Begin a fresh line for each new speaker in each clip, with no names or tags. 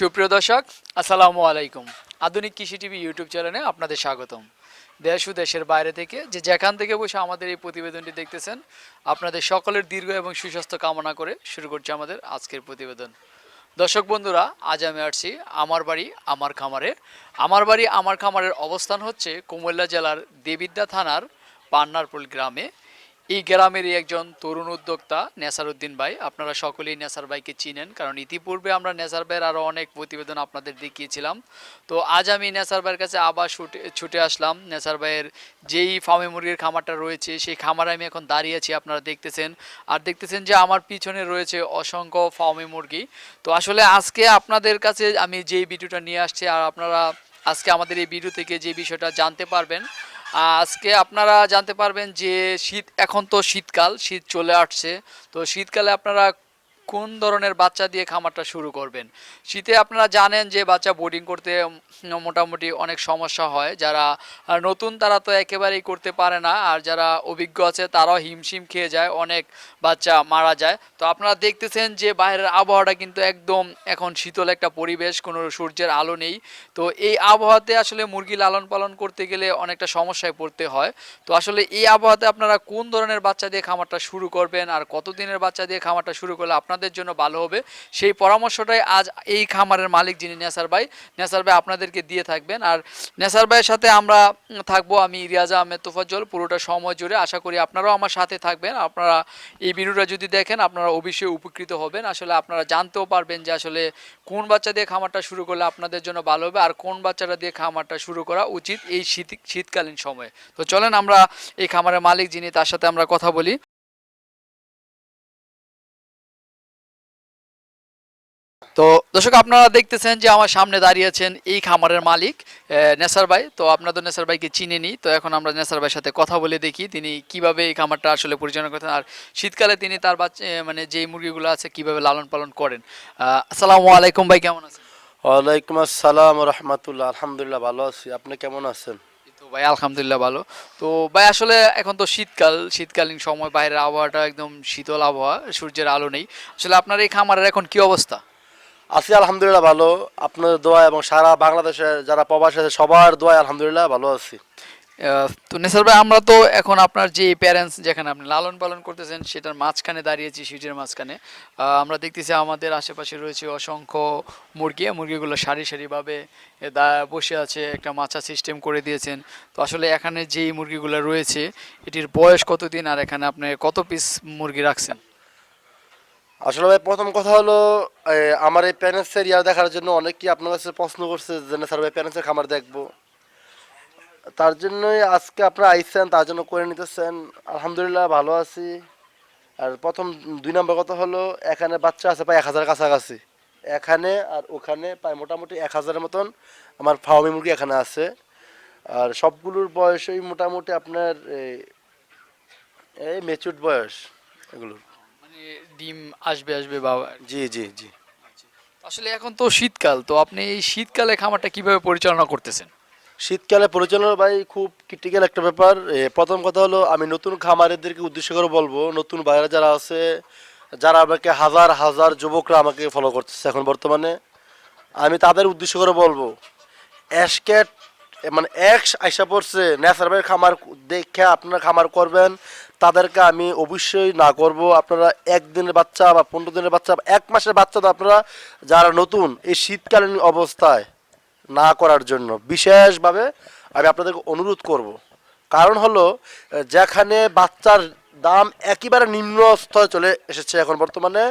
সুপ্রিয় দর্শক, আসসালামু আলাইকুম। আধুনিক কৃষি টিভি ইউটিউব চ্যানেলে আপনাদের স্বাগতম। দেশ ও দেশের বাইরে থেকে যে যেখান থেকে বসে আমাদের এই প্রতিবেদনটি দেখতেছেন, আপনাদের সকলের দীর্ঘ এবং সুস্বাস্থ্য কামনা করে শুরু করছে আমাদের আজকের প্রতিবেদন। দর্শক বন্ধুরা, আজ আমি আসছি আমার বাড়ি আমার খামারে। আমার বাড়ি আমার খামারের অবস্থান হচ্ছে কুমিল্লা জেলার দেবিদ্যা থানার পান্নারপুল গ্রামে। এই গ্রামেরই একজন তরুণ উদ্যোক্তা, নেসার উদ্দিন ভাই। আপনারা সকলেই নেসার ভাইকে চিনেন, কারণ ইতিপূর্বে আমরা নেসার ভাইয়ের আরও অনেক প্রতিবেদন আপনাদের দেখিয়েছিলাম। তো আজ আমি নেসার ভাইয়ের কাছে আবার ছুটে ছুটে আসলাম। নেসার ভাইয়ের যেই ফার্মে মুরগির খামারটা রয়েছে, সেই খামারে আমি এখন দাঁড়িয়ে আছি, আপনারা দেখতেছেন। আর দেখতেছেন যে আমার পিছনে রয়েছে অসংখ্য ফার্মে মুরগি। তো আসলে আজকে আপনাদের কাছে আমি যেই ভিডিওটা নিয়ে আসছি, আর আপনারা আজকে আমাদের এই ভিডিও থেকে যে বিষয়টা জানতে পারবেন আজকে আপনারা জানতে পারবেন যে শীত, এখন তো শীতকাল, শীত চলে আসছে। তো শীতকালে আপনারা কোন ধরনের বাচ্চা দিয়ে খামারটা শুরু করবেন? শীতে আপনারা জানেন যে বাচ্চা বোর্ডিং করতে মোটামুটি অনেক সমস্যা হয়। যারা নতুন তারা তো একেবারেই করতে পারে না। আর যারা অভিজ্ঞ আছে, তারাও হিমশিম খেয়ে যায়, অনেক বাচ্চা মারা যায়। তো আপনারা দেখতেছেন যে বাইরের আবহাওয়াটা কিন্তু একদম এখন শীতল একটা পরিবেশ, কোনো সূর্যের আলো নেই। তো এই আবহাওয়াতে আসলে মুরগি লালন পালন করতে গেলে অনেকটা সমস্যায় পড়তে হয়। তো আসলে এই আবহাওয়াতে আপনারা কোন ধরনের বাচ্চা দিয়ে খামারটা শুরু করবেন? আর কতদিনের বাচ্চা দিয়ে খামারটা শুরু করলে আপনাদের জন্য ভালো হবে। সেই পরামর্শটাই আজ এই খামারের মালিক যিনি নেসার ভাই নেসার ভাই আপনাদেরকে দিয়ে থাকবেন। আর নেসার ভাইয়ের সাথে আমরা থাকব আমি রিয়াজা আহমেদ তোফাজ্জল, পুরোটা সময় জুড়ে। আশা করি আপনারাও আমার সাথে থাকবেন। আপনারা এই ভিডিওটা যদি দেখেন, আপনারা অবশ্যই উপকৃত হবেন। আসলে আপনারা জানতেও পারবেন যে আসলে কোন বাচ্চা দিয়ে খামারটা শুরু করলে আপনাদের জন্য ভালো হবে আর কোন বাচ্চাটা দিয়ে খামারটা শুরু করা উচিত এই শীত, শীতকালীন সময়ে। তো চলেন আমরা এই খামারের মালিক যিনি তার সাথে আমরা কথা বলি। তো দর্শক আপনারা দেখতেছেন যে আমার সামনে দাঁড়িয়ে আছেন এই খামারের মালিক নেসার ভাই। তো আপনারা তো নেসার ভাইকে চিনে নিই তো এখন আমরা নেসার ভাইয়ের সাথে কথা বলে দেখি তিনি কীভাবে এই খামারটা আসলে পরিচালনা করতেন আর শীতকালে তিনি তার বাচ্চা মানে যেই মুরগিগুলো আছে কীভাবে লালন পালন করেন। আসসালামু আলাইকুম ভাই কেমন আছেন?
ওয়ালাইকুম আসসালাম রহমতুল্লাহ। আলহামদুলিল্লাহ ভালো আছি। আপনি কেমন আছেন?
তো ভাই আলহামদুলিল্লাহ ভালো। তো ভাই আসলে এখন তো শীতকাল শীতকালীন সময় বাইরের আবহাওয়াটা একদম শীতল আবহাওয়া সূর্যের আলো নেই। আসলে আপনার এই খামারের এখন কি অবস্থা?
আছি, আলহামদুলিল্লাহ ভালো। আপনার দোয়া এবং সারা বাংলাদেশে যারা প্রবাসী আছে, সবার দোয়া আলহামদুলিল্লাহ ভালো আছি।
তো নেসার ভাই, আমরা তো এখন আপনার যে প্যারেন্টস যেখানে আপনি লালন পালন করতেছেন, সেটার মাঝখানে দাঁড়িয়েছি সিটের মাঝখানে। আমরা দেখতেছি আমাদের আশেপাশে রয়েছে অসংখ্য মুরগি। মুরগিগুলো সারি সারিভাবে বসে আছে, একটা মাচা সিস্টেম করে দিয়েছেন। তো আসলে এখানে যেই মুরগিগুলো রয়েছে, এটির বয়স কতদিন আর এখানে আপনি কত পিস মুরগি রাখছেন?
আসলে ভাই, প্রথম কথা হলো আমার এই প্যারেন্টসের ইয়ার দেখার জন্য অনেকেই আপনার কাছে প্রশ্ন করছে যে, না স্যার ভাই প্যারেন্টসের খামার দেখব। তার জন্যই আজকে আপনারা আইসেন তার জন্য করে নিতেছেন। আলহামদুলিল্লাহ, ভালো আছি। আর প্রথম দুই নম্বর কথা হলো, এখানে বাচ্চা আছে প্রায় এক হাজার কাছাকাছি। এখানে আর ওখানে প্রায় মোটামুটি এক হাজারের মতন আমার ফাওমি মুরগি এখানে আছে। আর সবগুলোর বয়সই মোটামুটি আপনার এই- মেচুর বয়স এগুলোর।
ডিম আসবে আসবে বাবা
জি জি জি।
আসলে এখন তো শীতকাল তো আপনি এই শীতকালে খামারটা কীভাবে পরিচালনা করতেছেন?
শীতকালে পরিচালনা ভাই খুব ক্রিটিক্যাল একটা ব্যাপার। প্রথম কথা হলো আমি নতুন খামারিদেরকে উদ্দেশ্য করে বলব নতুন বাইরে যারা আছে যারা আমাকে হাজার হাজার যুবকরা আমাকে ফলো করতেছে এখন বর্তমানে আমি তাদের উদ্দেশ্য করে বলব অ্যাশক্যাট মানে এক্স আইসা পড়ছে ন্যাচার ভাই খামার দেখে আপনারা খামার করবেন তাদেরকে আমি অবশ্যই না করব। আপনারা একদিনের বাচ্চা বা পনেরো দিনের বাচ্চা এক মাসের বাচ্চা আপনারা যারা নতুন এই শীতকালীন অবস্থায় না করার জন্য বিশেষভাবে আমি আপনাদেরকে অনুরোধ করব। কারণ হলো, যেখানে বাচ্চার দাম একেবারে নিম্ন স্তরে চলে এসেছে এখন বর্তমানে,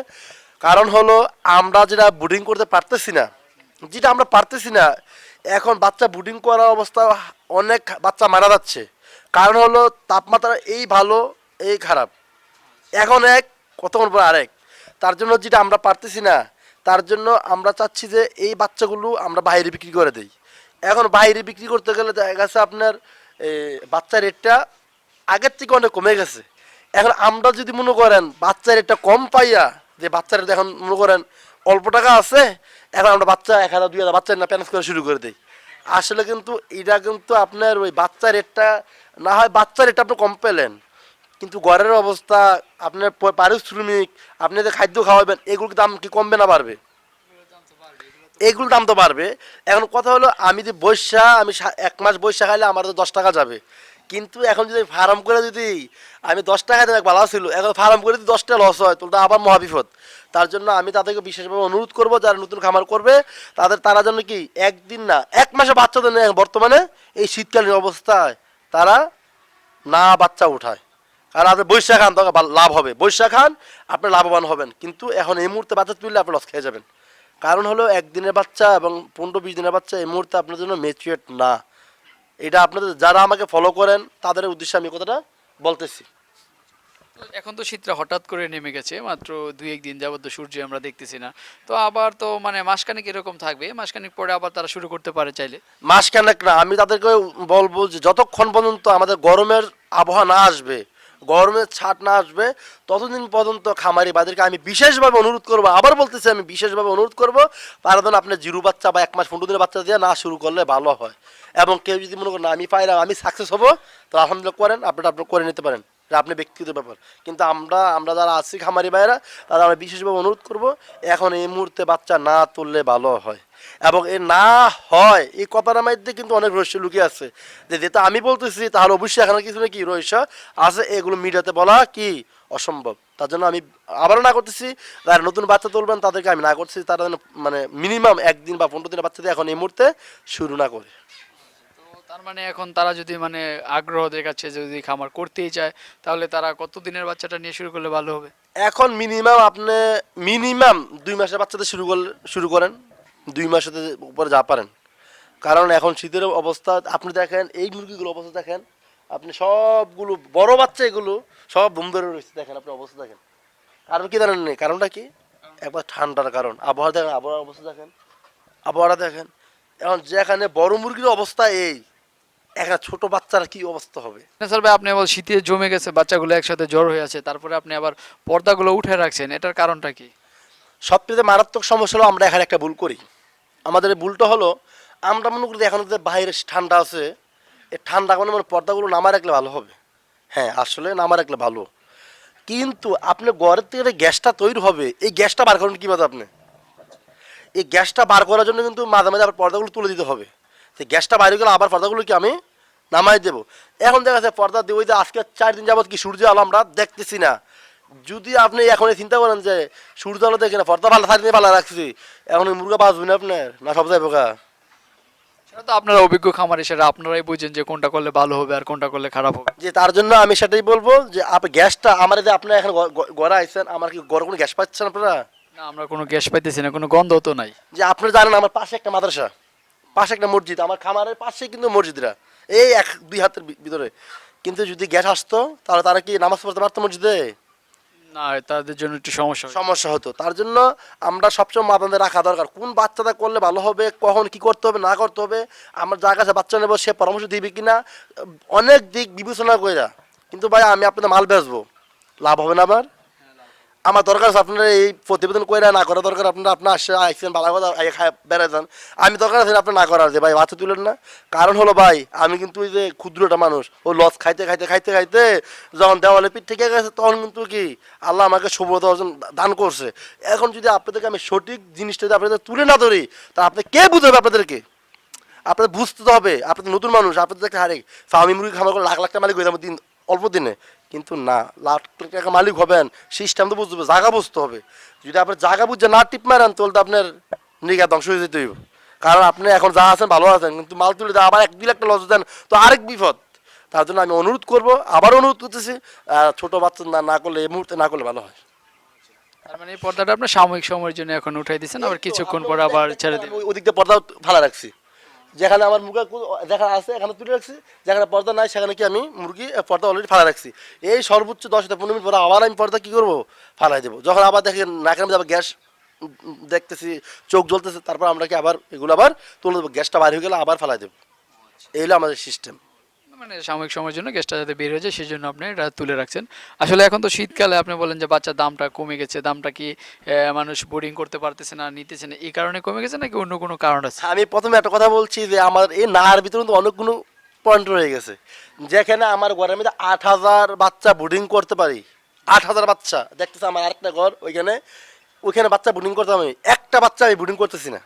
কারণ হলো আমরা যেটা বুডিং করতে পারতেছি না, যেটা আমরা পারতেছি না, এখন বাচ্চা বুডিং করার অবস্থা অনেক বাচ্চা মারা যাচ্ছে। কারণ হলো তাপমাত্রা এই ভালো এই খারাপ। এখন এক কতক্ষণ পর আরেক? তার জন্য যেটা আমরা পারতেছি না তার জন্য আমরা চাচ্ছি যে এই বাচ্চাগুলো আমরা বাইরে বিক্রি করে দিই। এখন বাইরে বিক্রি করতে গেলে দেখা গেছে আপনার এই, বাচ্চার রেটটা আগের থেকে অনেক কমে গেছে। এখন আমরা যদি মনে করেন বাচ্চার রেটটা কম পাইয়া যে বাচ্চার rate এখন মনে করেন অল্প টাকা আছে এখন আমরা বাচ্চা এক হাজার দুই হাজার বাচ্চা না প্যানেজ করে শুরু করে দিই। আসলে কিন্তু এটা কিন্তু আপনার ওই বাচ্চা রেটটা না হয় বাচ্চা রেটটা আপনি কম পেলেন কিন্তু ঘরের অবস্থা, আপনার পারিশ্রমিক, আপনি খাদ্য খাওয়াবেন, এগুলোর দাম কি কমবে না বাড়বে? এগুলো দাম তো বাড়বে। এখন কথা হলো, আমি যে বৈশা, আমি এক মাস বৈশা খাইলে আমার তো দশ টাকা যাবে। কিন্তু এখন যদি ফার্ম করে যদি আমি দশ টাকা দেবে ভালো ছিল, এখন ফার্ম করে যদি দশটা লস হয়, তাহলে আবার মহাবিপদ। তার জন্য আমি তাদেরকে বিশেষভাবে অনুরোধ করব, যারা নতুন খামার করবে, তাদের, তারা জন্য কি একদিন না, এক মাসে বাচ্চাদের বর্তমানে এই শীতকালীন অবস্থায় তারা না বাচ্চা উঠায়। কারণ আপনি বৈশাখ খান তখন লাভ হবে। বৈশাখ খান আপনি লাভবান হবেন। কিন্তু এখন এই মুহূর্তে বাচ্চা তুললে আপনি লস খেয়ে যাবেন। কারণ হলো একদিনের বাচ্চা এবং পনেরো বিশ দিনের বাচ্চা এই মুহূর্তে আপনার জন্য ম্যাচুয়েট না। এটা আপনাদের যারা আমাকে ফলো করেন তাদের উদ্দেশ্যে আমি কথাটা বলতেছি।
এখন তো শীতটা হঠাৎ করে নেমে গেছে মাত্র দুই এক দিন যাবত সূর্য আমরা দেখতেছি না। তো আবার তো মানে মাসখানেক এরকম থাকবে মাসখানেক পরে আবার তারা শুরু করতে পারে চাইলে।
মাসখানেক না আমি তাদেরকে বলব যে যতক্ষণ পর্যন্ত আমাদের গরমের আবহাওয়া না আসবে গরমের ছাট না আসবে ততদিন পর্যন্ত খামারি বাদেরকে আমি বিশেষভাবে অনুরোধ করব আবার বলতেছি আমি বিশেষভাবে অনুরোধ করব তারা যেন আপনার জিরু বাচ্চা বা এক মাস পনেরো দিনের বাচ্চা দিয়ে না শুরু করলে ভালো হয়। এবং কেউ যদি মনে করেন না, আমি পাইলাম আমি সাকসেস হব তো আলহামদুলিল্লাহ করেন আপনারা আপনার করে নিতে পারেন। আপনি ব্যক্তিগত ব্যাপার। কিন্তু আমরা আমরা যারা আছি খামারি ভাইয়েরা তারা আমরা বিশেষভাবে অনুরোধ করব এখন এই মুহূর্তে বাচ্চা না তুললে ভালো হয়। এবং এ না হয় এই কথাটার মধ্যে কিন্তু অনেক রহস্য লুকিয়ে আছে। যে যেটা আমি বলতেছি তাহলে অবশ্যই এখানে কিছু না কি রহস্য আছে এগুলো মিডিয়াতে বলা কি অসম্ভব। তার জন্য আমি আবারও না করতেছি যারা নতুন বাচ্চা তুলবেন তাদেরকে আমি না করতেছি তারা যেন মানে মিনিমাম একদিন বা পনেরো দিনের বাচ্চা দিয়ে এখন এই মুহূর্তে শুরু না করে।
তার মানে এখন তারা যদি মানে আগ্রহ দেখাচ্ছে যদি খামার করতেই চায় তাহলে তারা কত দিনের বাচ্চাটা নিয়ে শুরু করলে ভালো হবে?
এখন মিনিমাম আপনি মিনিমাম দুই মাসের বাচ্চাতে শুরু করলে শুরু করেন। দুই মাসের উপরে যা পারেন। কারণ এখন শীতের অবস্থা, আপনি দেখেন, এই মুরগিগুলো অবস্থা দেখেন, আপনি সবগুলো, বড় বাচ্চা এগুলো সব বুম ধরে রয়েছে, দেখেন আপনি অবস্থা দেখেন। কারণ কি জানেন নেই কারণটা কি? একবার ঠান্ডার কারণ, আবহাওয়া দেখেন, আবহাওয়ার অবস্থা দেখেন, আবহাওয়াটা দেখেন। এখন যেখানে বড় মুরগির অবস্থা এই এখানে ছোট বাচ্চার কি অবস্থা হবে?
স্যার ভাই, আপনি আবার শীতে জমে গেছে, বাচ্চাগুলো একসাথে জ্বর হয়ে আছে, তারপরে আপনি আবার পর্দাগুলো উঠে রাখছেন, এটার কারণটা কি?
সবচেয়ে মারাত্মক সমস্যা হলো আমরা এখানে একটা ভুল করি। আমাদের ভুলটা হলো আমরা মনে করি যে এখন যে বাইরে ঠান্ডা আছে, এই ঠান্ডা মানে মানে পর্দাগুলো নামা রাখলে ভালো হবে। হ্যাঁ আসলে নামা রাখলে ভালো। কিন্তু আপনি ঘরের থেকে গ্যাসটা তৈরি হবে, এই গ্যাসটা বার করেন কীভাবে আপনি? এই গ্যাসটা বার করার জন্য কিন্তু মাঝে মাঝে আবার পর্দাগুলো তুলে দিতে হবে। সেই গ্যাসটা বাইরে গেলে আবার পর্দাগুলো কি আমি নামাই দেবো। এখন দেখা যাচ্ছে পর্দা দিয়ে ওই যে আজকে চার দিন যাবত কি সূর্য আলো আমরা দেখতেছি না। যদি আপনি এখন চিন্তা করেন যে সূর্য আলো দেখে না পর্দা ভালো থাকলে ভালো রাখছি এখন মুরগা বাঁচবে না আপনার? না সব যাইব গা।
সেটা তো আপনারা অভিজ্ঞ খামারি আপনারাই বুঝেন যে কোনটা করলে ভালো হবে আর কোনটা করলে খারাপ হবে।
যে তার জন্য আমি সেটাই বলব যে আপ গ্যাসটা আমার যে আপনার এখন গড়া আইছেন আমার কি গড় কোনো গ্যাস পাচ্ছেন আপনারা?
না আমরা কোনো গ্যাস পাইতেছি না কোনো গন্ধ তো নাই।
যে আপনারা জানেন আমার পাশে একটা মাদ্রাসা পাশে একটা মসজিদ আমার খামারের পাশে কিন্তু মসজিদরা এই এক দুই হাতের ভিতরে। কিন্তু যদি গ্যাস আসতো তাহলে তারা কি নামাজ পড়তে পারতো মসজিদে?
না, তাদের জন্য একটু সমস্যা।
সমস্যা হতো। তার জন্য আমরা সবসময় মাথাতে রাখা দরকার। কোন বাচ্চাটা করলে ভালো হবে, কখন কি করতে হবে, না করতে হবে, আমার যার কাছে বাচ্চা নেব, সে পরামর্শ দিবে কিনা, অনেক দিক বিবেচনা করে কিন্তু ভাই, আমি আপনাদের মাল বেচবো। লাভ হবে না আমার আমার দরকার আছে আপনারা এই প্রতিবেদন করে না করা দরকার, আপনারা আপনার আসছে আইসেন ভালো কথা বেড়ে যান। আমি দরকার আছে আপনার না করার যে ভাই, বাচ্চা তুলেন না। কারণ হলো ভাই, আমি কিন্তু ওই যে ক্ষুদ্রটা মানুষ, ও লস খাইতে খাইতে খাইতে খাইতে যখন দেওয়ালে পিঠ থেকে গেছে, তখন কিন্তু কি আল্লাহ আমাকে শুভতা অর্জন দান করছে। এখন যদি আপনাদেরকে আমি সঠিক জিনিসটা যদি আপনাদের তুলে না ধরি তা আপনি কে বুঝবে আপনাদেরকে? আপনাদের বুঝতে হবে আপনাদের নতুন মানুষ, আপনাদের একটা হারে ফার্মি মুরগি খামার করে লাখ লাখ টাকা মালিক হয়ে যাব দিন, অল্প দিনে। কিন্তু না লাখ টাকা মালিক হবেন সিস্টেম তো বুঝতে হবে জায়গা বুঝতে হবে। যদি আপনার জায়গা বুঝে না টিপ মারেন তাহলে তো আপনার নিগা ধ্বংস হয়ে যেতে হইব কারণ আপনি এখন যা আছেন ভালো আছেন কিন্তু মাল তুলে দেন আবার এক দুই লাখ টাকা লস দেন তো আরেক বিপদ। তার জন্য আমি অনুরোধ করব আবার অনুরোধ করতেছি ছোট বাচ্চা না না করলে এই মুহূর্তে না করলে ভালো হয়।
তার মানে এই পর্দাটা আপনার সাময়িক সময়ের জন্য এখন উঠাই দিচ্ছেন আবার কিছুক্ষণ পরে আবার ছেড়ে দিবেন।
আমি ওদিক দিয়ে পর্দা ফালা রাখছি। যেখানে আমার মুরগা দেখা আছে, এখানে তুলে রাখছি। যেখানে পর্দা নাই, সেখানে কি আমি মুরগি পর্দা অলরেডি ফালা রাখছি। এই সর্বোচ্চ দশ থেকে পনেরো মিনিট পরে আবার আমি পর্দা কী করব? ফালাই দেবো। যখন আবার দেখি নাকের মধ্যে আবার গ্যাস দেখতেছি, চোখ জ্বলতেছে, তারপর আমরা কি আবার এগুলো আবার তুলে দেবো। গ্যাসটা বার হয়ে গেলে আবার ফালাই দেবো। এই হলো আমাদের সিস্টেম
মানে সাময়িক সময়ের জন্য গ্যাসটা যাতে বের হয়ে যায় সেই জন্য আপনি এটা তুলে রাখছেন। আসলে এখন তো শীতকালে আপনি বলেন যে বাচ্চার দামটা কমে গেছে, দামটা কি মানুষ বোর্ডিং করতে পারতেছে না, নিতেছে না, এই কারণে কমে গেছে নাকি অন্য কোনো কারণ আছে?
আমি প্রথমে একটা কথা বলছি যে আমার এই নাহার ভিতরে কিন্তু অনেকগুলো পয়েন্ট রয়ে গেছে। যেখানে আমার ঘরের মধ্যে আট হাজার বাচ্চা বোর্ডিং করতে পারি। আট হাজার বাচ্চা, দেখতেছে আমার আরেকটা ঘর, ওইখানে ওইখানে বাচ্চা বোর্ডিং করতে আমি একটা বাচ্চা আমি বোর্ডিং করতেছি না।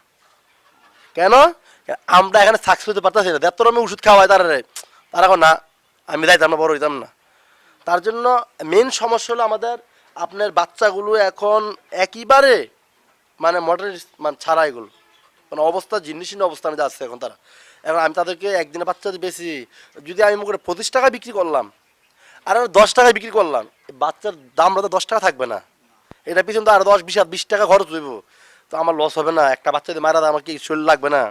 কেন? আমরা এখানে সাকসেস হতে পারতেছি না। দেড় আমি ওষুধ খাওয়াই তারা তারা এখন না, আমি যাইতাম না বড় হইতাম না। তার জন্য মেন সমস্যা হলো আমাদের, আপনার বাচ্চাগুলো এখন একইবারে মানে মডার্ন মানে ছাড়া এগুলো। মানে অবস্থা, জিনিসহীন অবস্থানে যাচ্ছে এখন তারা। এখন আমি তাদেরকে একদিনে বাচ্চা বেশি, যদি আমি মনে পঁচিশ টাকা বিক্রি করলাম, আর আমি দশ টাকায় বিক্রি করলাম বাচ্চার দামটা তো দশ টাকা থাকবে না। এটা পিছনে তো আর দশ, বিশ বিশ টাকা খরচ হইব। তো আমার লস হবে না, একটা বাচ্চা দিয়ে মারা আমার কি শরীর লাগবে না?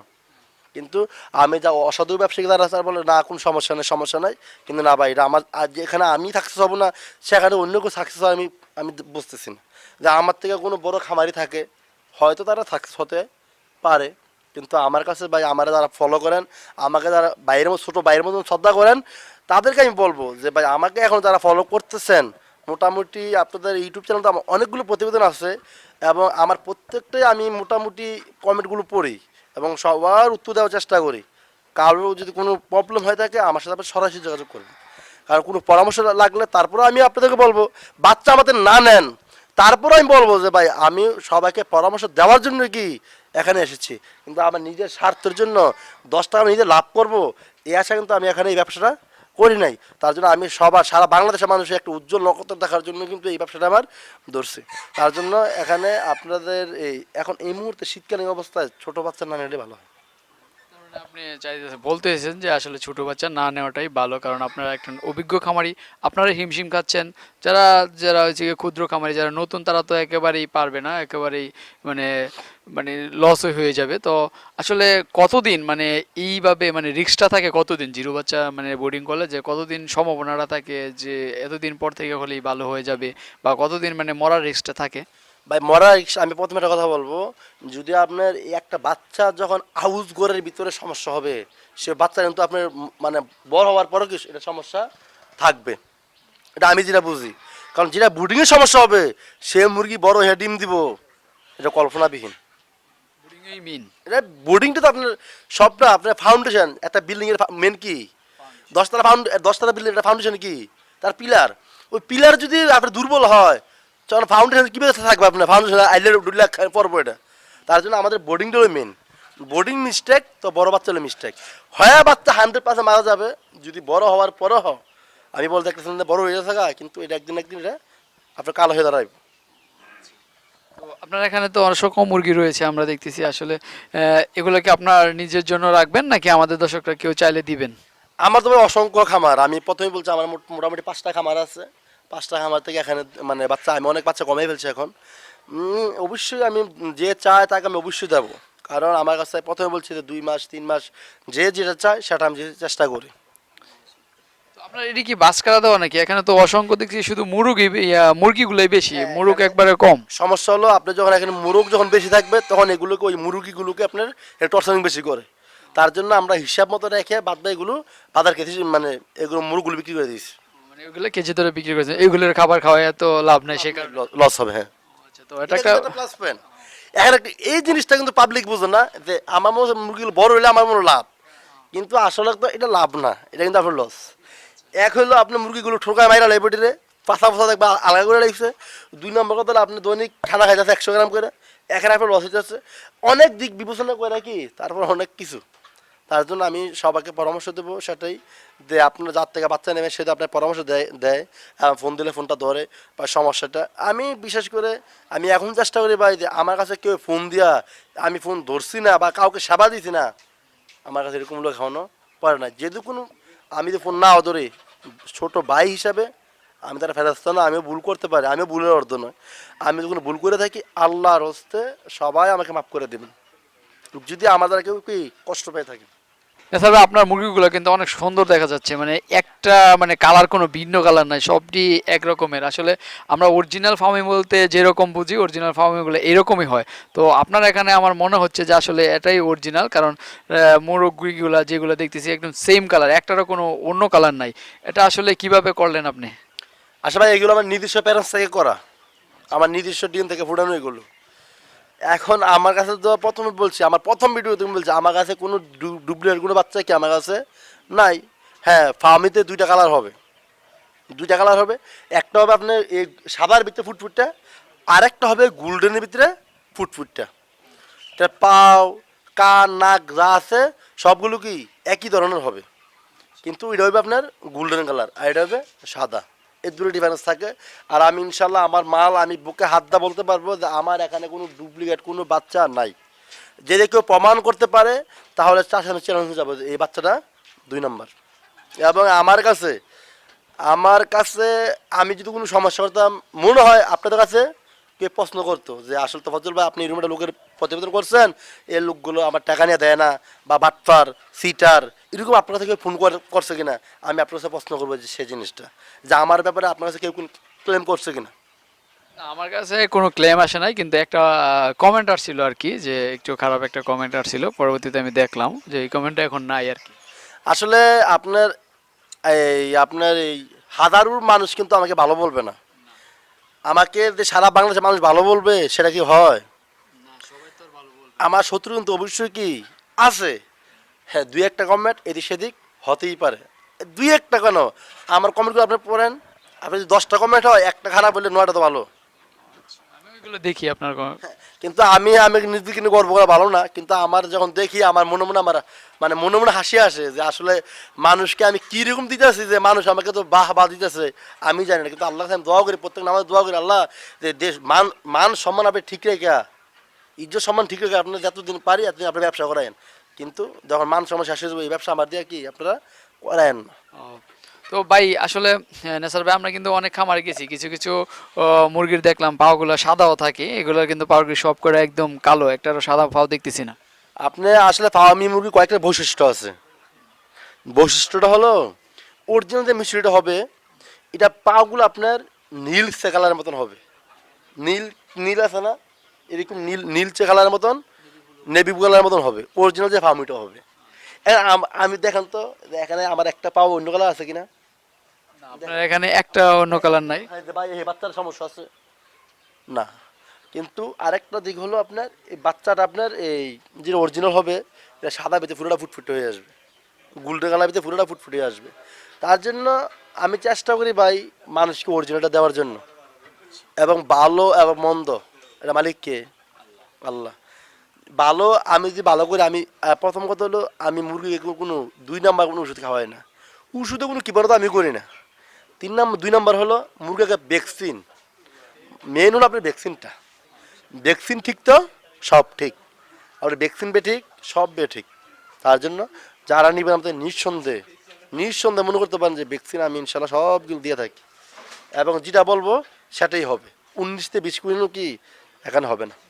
কিন্তু আমি যা অসাধু ব্যবসায়ী তারা বলে, না, কোনো সমস্যা নেই, সমস্যা নাই। কিন্তু না ভাই, এটা আমার আজ যেখানে আমি সাকসেস হব না, সেখানে অন্য কেউ সাকসেস হয় আমি আমি বুঝতেছি না। যে আমার থেকে কোনো বড় খামারি থাকে, হয়তো তারা সাকসেস হতে পারে, কিন্তু আমার কাছে ভাই, আমার যারা ফলো করেন, আমাকে যারা বাইরের মতো, ছোটো বাইরের মতন শ্রদ্ধা করেন, তাদেরকে আমি বলব যে ভাই, আমাকে এখন যারা ফলো করতেছেন, মোটামুটি আপনাদের ইউটিউব চ্যানেল তো আমার অনেকগুলো প্রতিবেদন আছে, এবং আমার প্রত্যেকটাই আমি মোটামুটি কমেন্টগুলো পড়ি। এবং সবার উত্তর দেওয়ার চেষ্টা করি। কারোর যদি কোনো প্রবলেম হয়ে থাকে, আমার সাথে আপনি সরাসরি যোগাযোগ করবেন কারণ কোনো পরামর্শ লাগলে তারপরে আমি আপনাদেরকে বলব, বাচ্চা আমাদের না নেন। তারপরে আমি বলব যে, ভাই, আমি সবাইকে পরামর্শ দেওয়ার জন্য কি এখানে এসেছি? কিন্তু আমার নিজের স্বার্থের জন্য দশ টাকা নিজে লাভ করব, এই আশা কিন্তু আমি এখানে এই ব্যবসাটা করি নাই। তার জন্য আমি সবার, সারা বাংলাদেশের মানুষের একটা উজ্জ্বল নক্ষত্র দেখার জন্য কিন্তু এই ব্যবসাটা আমার ধরছে। তার জন্য এখানে আপনাদের এই, এখন এই মুহূর্তে শীতকালীন অবস্থায় ছোট বাচ্চার না নিলে ভালো হয়।
আপনি চাইতেছেন বলতে যে আসলে ছোট বাচ্চা না নেওয়াটাই ভালো, কারণ আপনারা একজন অভিজ্ঞ খামারি, আপনারা হিমশিম খাচ্ছেন। যারা যারা হচ্ছে ক্ষুদ্র খামারি, যারা নতুন, তারা তো একেবারেই পারবে না, একেবারেই মানে মানে লস হয়ে যাবে। তো আসলে কতদিন মানে এইভাবে মানে রিক্সটা থাকে কতদিন? জিরো বাচ্চা মানে বোর্ডিং করলে যে কতদিন সম্ভাবনাটা থাকে যে এতদিন পর থেকে হলেই ভালো হয়ে যাবে, বা কতদিন মানে মরার রিক্সটা থাকে?
ভাই মরা আমি প্রথমে একটা কথা বলব যদি আপনার একটা বাচ্চা যখন আউস ঘরের ভিতরে সমস্যা হবে সে বাচ্চা কিন্তু আপনার মানে বড় হওয়ার পরেও কি এটা সমস্যা থাকবে। এটা আমি যেটা বুঝি। কারণ যেটা বুডিংয়ের সমস্যা হবে সে মুরগি বড় হয়ে ডিম দিব এটা কল্পনাবিহীন। এটা বোর্ডিংটা তো আপনার সবটা আপনার ফাউন্ডেশন একটা বিল্ডিং এর মেন কি? দশতলা ফাউন্ড দশতলা বিল্ডিং একটা ফাউন্ডেশন কি? তার পিলার ওই পিলার যদি আপনার দুর্বল হয় তখন ফাউন্ডেশন কীভাবে থাকবে আপনার? ফাউন্ডেশন আইলে ডুলে পড়ব এটা। তার জন্য আমাদের বোর্ডিংটাও মেন বোর্ডিং মিস্টেক তো বড় বাচ্চা হলে মিস্টেক হয় বাচ্চা হান্ড্রেড পার্সেন্ট মারা যাবে যদি বড় হওয়ার পরও হ আমি বলতে যে বড় হয়ে থাকা কিন্তু এটা একদিন একদিন এটা আপনার কালো হয়ে দাঁড়াবে।
তো আপনার এখানে তো অসংখ্য মুরগি রয়েছে আমরা দেখতেছি। আসলে এগুলো কি আপনার নিজের জন্য রাখবেন নাকি আমাদের দর্শকরা কেউ চাইলে দিবেন?
আমার তো অসংখ্য খামার। আমি প্রথমে বলছি আমার মোটামুটি পাঁচটা খামার আছে। পাঁচটা আমার থেকে এখানে মানে বাচ্চা আমি অনেক বাচ্চা কমে ফেলছি এখন। অবশ্যই আমি যে চায় তাকে আমি অবশ্যই দেবো। কারণ আমার কাছে প্রথমে বলছি যে দুই মাস তিন মাস যে যেটা চায় সেটা আমি চেষ্টা করি।
আপনার এটি কি বাস করা দেওয়া নাকি? এখানে তো অসংখ্য দেখছি শুধু মুরগি মুরগিগুলোই বেশি। মুরগ একবারে কম।
সমস্যা হলো আপনি যখন এখানে মুরগ যখন বেশি থাকবে তখন এগুলোকে ওই মুরগিগুলোকে আপনার টর্চারিং বেশি করে। তার জন্য আমরা হিসাব মতো রেখে বাদ এগুলো বাজার কেজি মানে এগুলো মুরগগুলো বিক্রি করে দিয়েছি।
মানে ওগুলো কেজি ধরে বিক্রি করেছেন এগুলোর খাবার খাওয়ায় লাভ নাই সে
লস হবে হ্যাঁ।
আচ্ছা, তো এটা একটা
প্লাস পয়েন্ট এখন এই জিনিসটা কিন্তু পাবলিক বুঝে না যে আমার মনে মুরগিগুলো বড় হইলে আমার মনে লাভ। কিন্তু আসলে তো এটা লাভ না এটা কিন্তু আপনার লস এক হইল আপনি মুরগিগুলো ঠোকায় মাইরা লাইব্রেরিতে পাশা পাশা দেখবা আলাদা করে লাগছে। দুই নম্বর কথা আপনি দৈনিক খানা খাইতেছে একশো গ্রাম করে এখানে আপনার লস হইতেছে। অনেক দিক বিবেচনা করে কি তারপর অনেক কিছু। তার জন্য আমি সবাইকে পরামর্শ দেবো সেটাই যে আপনার যার থেকে বাচ্চা নেবে সেটা আপনার পরামর্শ দেয় দেয় ফোন দিলে ফোনটা ধরে বা সমস্যাটা। আমি বিশেষ করে, আমি এখন চেষ্টা করি ভাই যে আমার কাছে কেউ ফোন দিয়া আমি ফোন ধরছি না বা কাউকে সেবা দিছি না, আমার কাছে এরকম লোক খাওয়ানো পারে না যেহেতু কোনো, আমি তো ফোন নাও ধরি, ছোট ভাই হিসাবে আমি তারা ফেরাস্তা না, আমিও ভুল করতে পারি, আমিও ভুলের অর্ধ নয়। আমি যখন ভুল করে থাকি, আল্লাহর হস্তে সবাই আমাকে মাফ করে দেবেন। যদি আমাদের কেউ কি কষ্ট পেয়ে থাকে?
এছাড়া আপনার মুরগিগুলো কিন্তু অনেক সুন্দর দেখা যাচ্ছে মানে একটা মানে কালার কোনো ভিন্ন কালার নাই, সবটি এক রকমের। আসলে আমরা অরিজিনাল ফার্মিং বলতে যেরকম বুঝি অরিজিনাল ফার্মিংগুলো এরকমই হয়। তো আপনার এখানে আমার মনে হচ্ছে যে আসলে এটাই অরিজিনাল কারণ মুরগিগুলো যেগুলো দেখতেছি একদম সেম কালার একটারও কোনো অন্য কালার নাই। এটা আসলে কীভাবে করলেন আপনি?
আসলে এগুলো আমার নিজস্ব প্যারেন্টস থেকে করা। আমার নিজস্ব ডিম থেকে ফুটানো এগুলো। এখন আমার কাছে তো প্রথমে বলছি, আমার প্রথম ভিডিও তুমি বলছি, আমার কাছে কোনো ডুপ্লিকেট কোনো বাচ্চা কি আমার কাছে নাই? হ্যাঁ ফার্মিতে দুইটা কালার হবে। দুইটা কালার হবে, একটা হবে আপনার এই সাদার ভিতরে ফুটফুটটা আর একটা হবে গোল্ডেনের ভিতরে ফুটফুটটা। এটা পাও, কান, নাক যা আছে, সবগুলো কি একই ধরনের হবে। কিন্তু এটা হবে আপনার গোল্ডেন কালার আর এটা হবে সাদা। এর দূরে ডিফারেন্স থাকে। আর আমি ইনশাল্লাহ আমার মাল, আমি বুকে হাত দা বলতে পারব যে আমার এখানে কোনো ডুপ্লিকেট, কোনো বাচ্চা নাই। যদি কেউ প্রমাণ করতে পারে, তাহলে চাষের চ্যালেঞ্জ হয়ে যাবে এই বাচ্চাটা দুই নম্বর। এবং আমার কাছে আমার কাছে আমি যদি কোনো সমস্যা করতাম, মনে হয় আপনাদের কাছে কে প্রশ্ন করতো যে আসলে তো ফজল ভাই আপনি এরকম লোকের প্রতিবেদন করছেন? এই লোকগুলো আমার টাকা নিয়ে দেয় না বা বাটফার সিটার এরকম আপনার কাছে কেউ ফোন করছে কিনা? আমি আপনার কাছে প্রশ্ন করব যে সেই জিনিসটা। যে আমার ব্যাপারে আপনার কাছে কেউ ক্লেম করছে কিনা?
না, আমার কাছে কোনো ক্লেম আসে নাই কিন্তু একটা কমেন্ট আসছিল আর কি যে একটু খারাপ একটা কমেন্ট আসছিল পরবর্তীতে আমি দেখলাম যে এই কমেন্টটা এখন নাই আর কি।
আসলে আপনার এই আপনার এই হাজারো মানুষ কিন্তু আমাকে ভালো বলবে না। আমাকে যে সারা বাংলাদেশের মানুষ ভালো বলবে, সেটা কি হয়? আমার শত্রু কিন্তু অবশ্যই কি আছে? হ্যাঁ দুই একটা কমেন্ট এদিক সেদিক হতেই পারে। দুই একটা কেন? আমার কমেন্টগুলো আপনি পড়েন, আপনি যদি দশটা কমেন্ট হয়, একটা খারাপ হলে নয়টা তো ভালো।
আমি দেখি আপনার
কিন্তু আমি আমি নিজেকে নিয়ে গর্ব করা ভালো না কিন্তু আমার যখন দেখি আমার মনে মনে আমার মানে মনে মনে হাসি আসে যে আসলে মানুষকে আমি কীরকম দিতেছি যে মানুষ আমাকে তো বাহ বাহ দিতেছে আমি জানি না। কিন্তু আল্লাহ আমি দোয়া করি প্রত্যেক নামাজ দোয়া করি আল্লাহ যে দেশ মান মান সম্মান আপনি ঠিক রেখে ইজ্জত সম্মান ঠিক রেখে আপনার যতদিন পারি এতদিন আপনি ব্যবসা করায়েন কিন্তু যখন মান সম্মান শেষ হয়ে যাবে এই ব্যবসা আমার দিয়ে কি আপনারা করায়েন না
ও, তো ভাই আসলে আহ, নেসার ভাই আমরা কিন্তু অনেক খামারে গেছি। কিছু কিছু মুরগির দেখলাম পাওগুলো সাদাও থাকে। এগুলো কিন্তু পাউরগি সব করে একদম কালো একটারও সাদা পাও দেখতেছি না।
আপনি আসলে ফার্মি মুরগি কয়েকটা বৈশিষ্ট্য আছে। বৈশিষ্ট্যটা হলো অরিজিনাল যে মিশ্রিটা হবে এটা পাগুলো আপনার নীলচে কালারের মতন হবে। নীল নীল আছে না? এরকম নীল নীলচে কালারের মতন নেভি কালারের মতন হবে। অরিজিনাল যে ফার্মিটা হবে। আম- আমি দেখেন তো এখানে আমার একটা পাও অন্য কালার আছে কিনা?
আপনার এখানে একটা অন্য কালার নাই।
হ্যাঁ, ভাই এই বাচ্চার সমস্যা আছে। না কিন্তু আরেকটা দিক হলো আপনার এই বাচ্চাটা আপনার এই যে অরিজিনাল হবে এটা সাদা বেতে পুরোটা ফুটফুটে হয়ে আসবে। গুলটে কালা বেতে পুরোটা ফুটফুটে হয়ে আসবে। তার জন্য আমি চেষ্টা করি ভাই মানুষকে অরিজিনালটা দেওয়ার জন্য। এবং ভালো এবং মন্দ এটা মালিক কে আল্লাহ। ভালো, আমি যে ভালো করে আমি প্রথম কথা হলো আমি মুরগিকে কোনো- দুই নাম্বার কোনো ওষুধ খাওয়াই না। ওষুধে কোনো কিবারও আমি করি না। তিন নম্বর দুই নম্বর হলো মুরগিকে ভ্যাকসিন মেন হলো আপনার ভ্যাকসিনটা ভ্যাকসিন ঠিক তো? সব ঠিক। আপনার ভ্যাকসিন বে ঠিক? সব বে ঠিক। তার জন্য যারা নিবেন আমাদের নিঃসন্দেহে নিঃসন্দেহে মনে করতে পারেন যে ভ্যাকসিন আমি ইনশাল্লাহ সবগুলো দিয়ে থাকি। এবং যেটা বলব, সেটাই হবে। উনিশতে বিশ কুড়ি কি এখানে হবে না।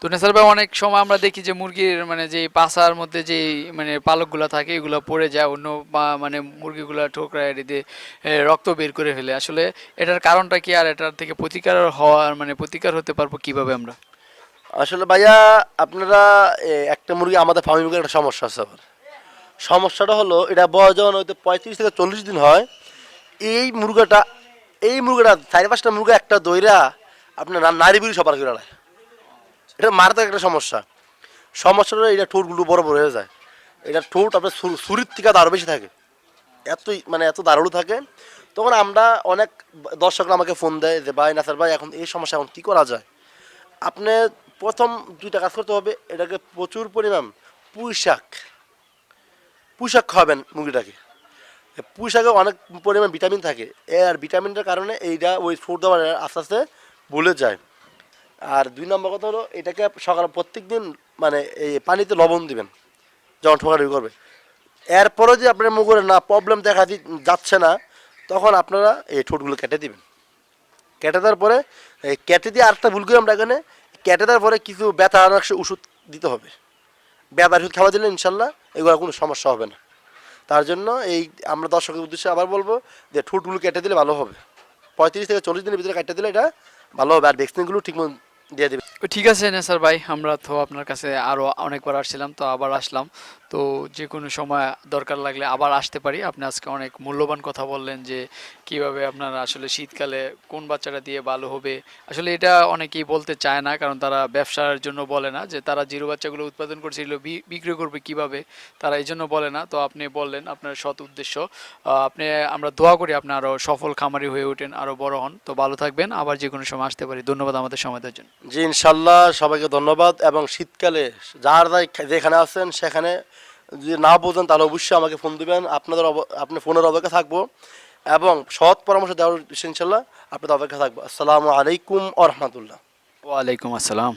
তো নেসার ভাই, অনেক সময় আমরা দেখি যে মুরগির মানে যে পাছার মধ্যে যে মানে পালকগুলো থাকে, এগুলো পড়ে যায়, অন্য মানে মুরগিগুলো ঠোকরায় দিয়ে রক্ত বের করে ফেলে। আসলে এটার কারণটা কি আর এটার থেকে প্রতিকার হওয়ার মানে প্রতিকার হতে পারব কীভাবে আমরা?
আসলে ভাইয়া, আপনারা একটা মুরগি আমাদের ফার্মি মুরগির একটা সমস্যা আছে আবার। সমস্যাটা হলো, এটা বয়স যখন হয়তো পঁয়ত্রিশ থেকে চল্লিশ দিন হয়, এই মুরগাটা এই মুরগাটা চারি পাঁচটা মুরগা একটা দইরা আপনার নারী বুড়ি সবার করে। এটা মারাত্মক একটা সমস্যা। সমস্যাটা এটা ঠোঁটগুলো বড় বড় হয়ে যায়। এটা ঠোঁট আপনার ছুরির থেকে আরও বেশি থাকে। এতই মানে এত দারুণ থাকে। তখন আমরা অনেক দর্শকরা আমাকে ফোন দেয় যে, ভাই নাসার ভাই, এখন এই সমস্যা, এখন কী করা যায়? আপনি প্রথম দুইটা কাজ করতে হবে, এটাকে প্রচুর পরিমাণ পুঁই শাক পুঁই শাক খাওয়াবেন মুরগিটাকে। পুঁই শাকে অনেক পরিমাণ ভিটামিন থাকে। আর ভিটামিনটার কারণে এইটা ওই ফুড দেওয়ার আস্তে আস্তে ভুলে যায়। আর দুই নম্বর কথা হলো, এটাকে সকালে প্রত্যেক দিন মানে এই পানিতে লবণ দিবেন, যখন ঠোকাঠুকি করবে। এরপরও যে আপনার মুখের না প্রবলেম দেখা যাচ্ছে না, তখন আপনারা এই ঠোঁটগুলো কেটে দিবেন। কেটে দেওয়ার পরে কেটে দিয়ে আরেকটা ভুল করি আমরা এখানে, কেটে দেওয়ার পরে কিছু ব্যথা আনার ওষুধ দিতে হবে। ব্যথার ওষুধ খাওয়া দিলে ইনশাল্লাহ এগুলো কোনো সমস্যা হবে না। তার জন্য এই আমরা দর্শকের উদ্দেশ্যে আবার বলব যে ঠোঁটগুলো কেটে দিলে ভালো হবে। পঁয়ত্রিশ থেকে চল্লিশ দিনের ভিতরে কেটে দিলে এটা ভালো হবে, আর ভ্যাকসিনগুলো ঠিক মতো দিয়ে দেবে।
ঠিক আছে স্যার ভাই, আমরা তো আপনার কাছে আরও অনেকবার আসছিলাম, তো আবার আসলাম। তো যে কোনো সময় দরকার লাগলে আবার আসতে পারি। আপনি আজকে অনেক মূল্যবান কথা বললেন যে, কীভাবে আপনারা আসলে শীতকালে কোন বাচ্চাটা দিয়ে ভালো হবে। আসলে এটা অনেকেই বলতে চায় না, কারণ তারা ব্যবসার জন্য বলে না যে, তারা জিরো বাচ্চাগুলো উৎপাদন করছে এগুলো বি- বিক্রি করবে কীভাবে? তারা এই জন্য বলে না। তো আপনি বললেন আপনার সৎ উদ্দেশ্য। আপনি, আমরা দোয়া করি আপনি আরও সফল খামারি হয়ে ওঠেন আরও বড় হন। তো ভালো থাকবেন, আবার যে কোনো সময় আসতে পারি। ধন্যবাদ আমাদের সময় দেওয়ার জন্য।
জি ইনশাল্লাহ সবাইকে ধন্যবাদ। এবং শীতকালে যার যেখানে আছেন সেখানে যদি না বোঝেন তাহলে অবশ্যই আমাকে ফোন দেবেন। আপনাদের আপনি ফোনের অপেক্ষা থাকব এবং সৎ পরামর্শ দেওয়ার ইনশাল্লাহ আপনাদের অপেক্ষা থাকব। আসসালামু আলাইকুম আ রহমতুল্লাহ।
ওয়ালাইকুম আসসালাম।